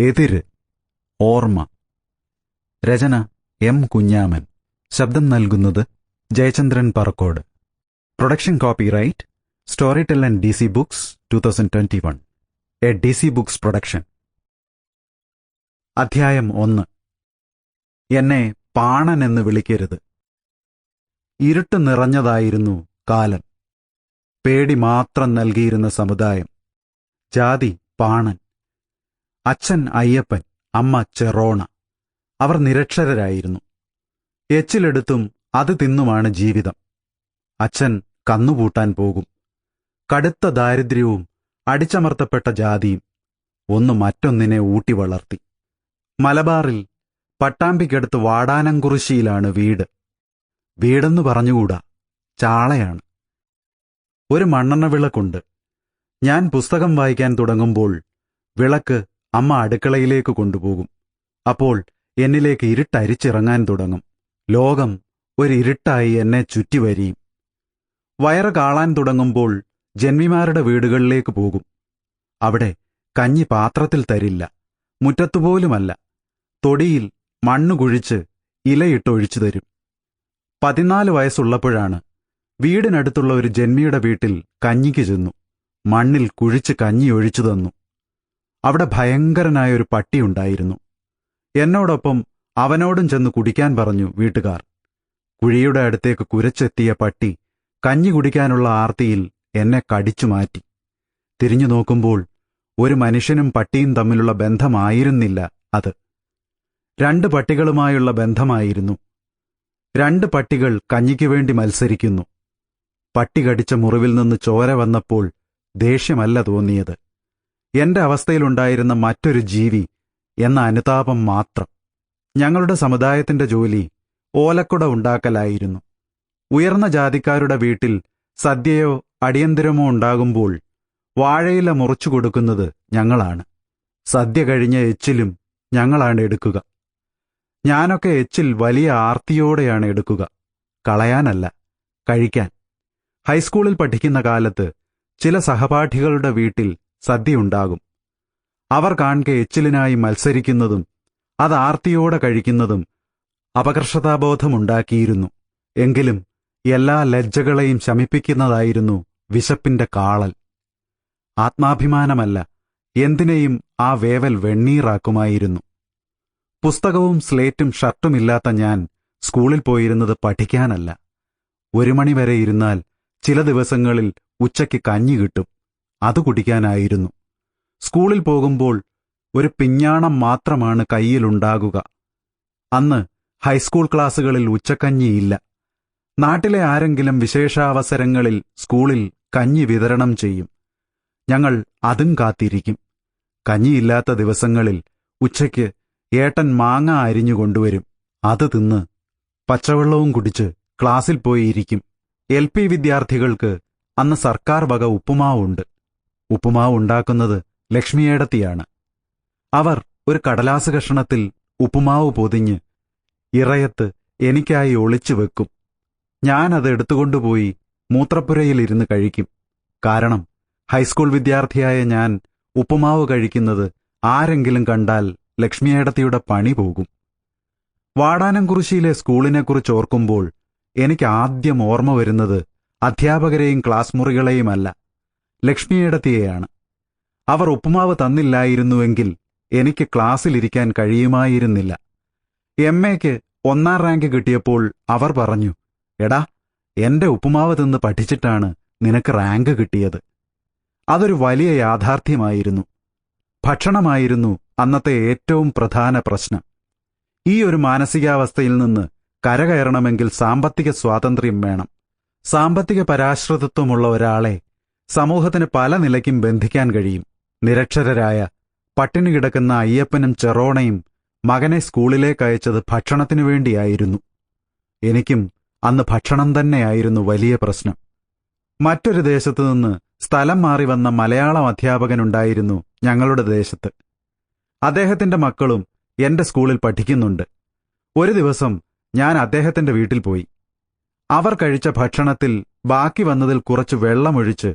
എതിര് ഓർമ്മ. രചന എം കുഞ്ഞാമൻ. ശബ്ദം നൽകുന്നത് Jayachandran Parakkode. Production copyright Storytel and D C books two thousand twenty one A D C books production. അധ്യായം ഒന്ന്. എന്നെ പാണൻ എന്ന് വിളിക്കരുത്. ഇരുട്ട് നിറഞ്ഞതായിരുന്നു കാലം. പേടി മാത്രം നൽകിയിരുന്ന സമുദായം. ജാതി പാണൻ. അച്ഛൻ അയ്യപ്പൻ അമ്മ ചെറോണ. അവർ നിരക്ഷരരായിരുന്നു. എച്ചിലെടുത്തും അത് തിന്നുമാണ് ജീവിതം. അച്ഛൻ കന്നുപൂട്ടാൻ പോകും. കടുത്ത ദാരിദ്ര്യവും അടിച്ചമർത്തപ്പെട്ട ജാതിയും ഒന്ന് മറ്റൊന്നിനെ ഊട്ടി വളർത്തി. മലബാറിൽ പട്ടാമ്പിക്കടുത്ത് വാടാനംകുറിശിയിലാണ് വീട്. വീടെന്ന് പറഞ്ഞുകൂടാ ചാളയാണ്. ഒരു മണ്ണെണ്ണ വിളക്കുണ്ട് ഞാൻ പുസ്തകം വായിക്കാൻ തുടങ്ങുമ്പോൾ വിളക്ക് അമ്മ അടുക്കളയിലേക്ക് കൊണ്ടുപോകും. അപ്പോൾ എന്നിലേക്ക് ഇരുട്ടരിച്ചിറങ്ങാൻ തുടങ്ങും. ലോകം ഒരിരുട്ടായി എന്നെ ചുറ്റിവരിയും. വയറ് കാളാൻ തുടങ്ങുമ്പോൾ ജന്മിമാരുടെ വീടുകളിലേക്ക് പോകും. അവിടെ കഞ്ഞി പാത്രത്തിൽ തരില്ല. മുറ്റത്തുപോലുമല്ല. തൊടിയിൽ മണ്ണു കുഴിച്ച് ഇലയിട്ടൊഴിച്ചു തരും. പതിനാല് വയസ്സുള്ളപ്പോഴാണ് വീടിനടുത്തുള്ള ഒരു ജന്മിയുടെ വീട്ടിൽ കഞ്ഞിക്ക് ചെന്നു. മണ്ണിൽ കുഴിച്ച് കഞ്ഞി ഒഴിച്ചു തന്നു. അവിടെ ഭയങ്കരനായ ഒരു പട്ടിയുണ്ടായിരുന്നു എന്നോടൊപ്പം അവനോടും ചെന്ന് കുടിക്കാൻ പറഞ്ഞു വീട്ടുകാർ. കുഴിയുടെ അടുത്തേക്ക് കുരച്ചെത്തിയ പട്ടി കഞ്ഞി കുടിക്കാനുള്ള ആർത്തിയിൽ എന്നെ കടിച്ചു മാറ്റി. തിരിഞ്ഞു നോക്കുമ്പോൾ ഒരു മനുഷ്യനും പട്ടിയും തമ്മിലുള്ള ബന്ധമായിരുന്നില്ല അത്. രണ്ട് പട്ടികളുമായുള്ള ബന്ധമായിരുന്നു. രണ്ട് പട്ടികൾ കഞ്ഞിക്ക് വേണ്ടി മത്സരിക്കുന്നു. പട്ടി കടിച്ച മുറിവിൽ നിന്ന് ചോര വന്നപ്പോൾ ദേഷ്യമല്ല തോന്നിയത്. എന്റെ അവസ്ഥയിലുണ്ടായിരുന്ന മറ്റൊരു ജീവി എന്ന അനുതാപം മാത്രം. ഞങ്ങളുടെ സമുദായത്തിന്റെ ജോലി ഓലക്കുട ഉണ്ടാക്കലായിരുന്നു. ഉയർന്ന ജാതിക്കാരുടെ വീട്ടിൽ സദ്യയോ അടിയന്തരമോ ഉണ്ടാകുമ്പോൾ വാഴയില മുറിച്ചു കൊടുക്കുന്നത് ഞങ്ങളാണ്. സദ്യ കഴിഞ്ഞ എച്ചിലും ഞങ്ങളാണ് എടുക്കുക. ഞാനൊക്കെ എച്ചിൽ വലിയ ആർത്തിയോടെയാണ് എടുക്കുക. കളയാനല്ല കഴിക്കാൻ. ഹൈസ്കൂളിൽ പഠിക്കുന്ന കാലത്ത് ചില സഹപാഠികളുടെ വീട്ടിൽ സദ്യയുണ്ടാകും. അവർ കാൺകെ എച്ചിലിനായി മത്സരിക്കുന്നതും അത് ആർത്തിയോടെ കഴിക്കുന്നതും അപകർഷതാബോധമുണ്ടാക്കിയിരുന്നു. എങ്കിലും എല്ലാ ലജ്ജകളെയും ശമിപ്പിക്കുന്നതായിരുന്നു വിശപ്പിന്റെ കാളൽ. ആത്മാഭിമാനമല്ല എന്തിനേയും ആ വേവൽ വെണ്ണീറാക്കുമായിരുന്നു. പുസ്തകവും സ്ലേറ്റും ഷർട്ടുമില്ലാത്ത ഞാൻ സ്കൂളിൽ പോയിരുന്നത് പഠിക്കാനല്ല. ഒരു മണിവരെ ഇരുന്നാൽ ചില ദിവസങ്ങളിൽ ഉച്ചയ്ക്ക് കഞ്ഞി കിട്ടും. അത് കുടിക്കാനായിരുന്നു. സ്കൂളിൽ പോകുമ്പോൾ ഒരു പിഞ്ഞാണം മാത്രമാണ് കയ്യിലുണ്ടാകുക. അന്ന് ഹൈസ്കൂൾ ക്ലാസ്സുകളിൽ ഉച്ചക്കഞ്ഞിയില്ല നാട്ടിലെ ആരെങ്കിലും വിശേഷാവസരങ്ങളിൽ സ്കൂളിൽ കഞ്ഞി വിതരണം ചെയ്യും. ഞങ്ങൾ അതും കാത്തിരിക്കും. കഞ്ഞിയില്ലാത്ത ദിവസങ്ങളിൽ ഉച്ചയ്ക്ക് ഏട്ടൻ മാങ്ങ അരിഞ്ഞു കൊണ്ടുവരും. അത് തിന്ന് പച്ചവെള്ളവും കുടിച്ച് ക്ലാസ്സിൽ പോയി ഇരിക്കും എൽ പി വിദ്യാർത്ഥികൾക്ക് അന്ന് സർക്കാർ വക ഉപ്പുമാവുണ്ട്. ഉപ്പുമാവ് ഉണ്ടാക്കുന്നത് ലക്ഷ്മിയേടത്തിയാണ്. അവർ ഒരു കടലാസ് കഷണത്തിൽ ഉപ്പുമാവ് പൊതിഞ്ഞ് ഇറയത്ത് എനിക്കായി ഒളിച്ചു വെക്കും. ഞാനത് എടുത്തുകൊണ്ടുപോയി മൂത്രപ്പുരയിലിരുന്ന് കഴിക്കും. കാരണം ഹൈസ്കൂൾ വിദ്യാർത്ഥിയായ ഞാൻ ഉപ്പുമാവ് കഴിക്കുന്നത് ആരെങ്കിലും കണ്ടാൽ ലക്ഷ്മിയേടത്തിയുടെ പണി പോകും. വാടാനംകുറിശിയിലെ സ്കൂളിനെക്കുറിച്ച് ഓർക്കുമ്പോൾ എനിക്ക് ആദ്യം ഓർമ്മ വരുന്നത് അധ്യാപകരെയും ക്ലാസ് മുറികളെയുമല്ല. ലക്ഷ്മിയേടത്തിയെയാണ് അവർ ഉപ്പുമാവ് തന്നില്ലായിരുന്നുവെങ്കിൽ എനിക്ക് ക്ലാസ്സിലിരിക്കാൻ കഴിയുമായിരുന്നില്ല. എം എക്ക് ഒന്നാം റാങ്ക് കിട്ടിയപ്പോൾ അവർ പറഞ്ഞു എടാ എന്റെ ഉപ്പുമാവ് തിന്ന് പഠിച്ചിട്ടാണ് നിനക്ക് റാങ്ക് കിട്ടിയത്. അതൊരു വലിയ യാഥാർത്ഥ്യമായിരുന്നു. ഭക്ഷണമായിരുന്നു അന്നത്തെ ഏറ്റവും പ്രധാന പ്രശ്നം. ഈ ഒരു മാനസികാവസ്ഥയിൽ നിന്ന് കരകയറണമെങ്കിൽ സാമ്പത്തിക സ്വാതന്ത്ര്യം വേണം. സാമ്പത്തിക പരാശ്രിതത്വമുള്ള ഒരാളെ സമൂഹത്തിന് പല നിലയ്ക്കും ബന്ധിക്കാൻ കഴിയും. നിരക്ഷരരായ പട്ടിണി കിടക്കുന്ന അയ്യപ്പനും ചെറോണയും മകനെ സ്കൂളിലേക്ക് അയച്ചത് ഭക്ഷണത്തിനു വേണ്ടിയായിരുന്നു. എനിക്കും അന്ന് ഭക്ഷണം തന്നെയായിരുന്നു വലിയ പ്രശ്നം. മറ്റൊരു ദേശത്തു നിന്ന് സ്ഥലം മാറി വന്ന മലയാളം അധ്യാപകനുണ്ടായിരുന്നു ഞങ്ങളുടെ ദേശത്ത്. അദ്ദേഹത്തിന്റെ മക്കളും എന്റെ സ്കൂളിൽ പഠിക്കുന്നുണ്ട്. ഒരു ദിവസം ഞാൻ അദ്ദേഹത്തിന്റെ വീട്ടിൽ പോയി. അവർ കഴിച്ച ഭക്ഷണത്തിൽ ബാക്കി വന്നതിൽ കുറച്ച് വെള്ളമൊഴിച്ച്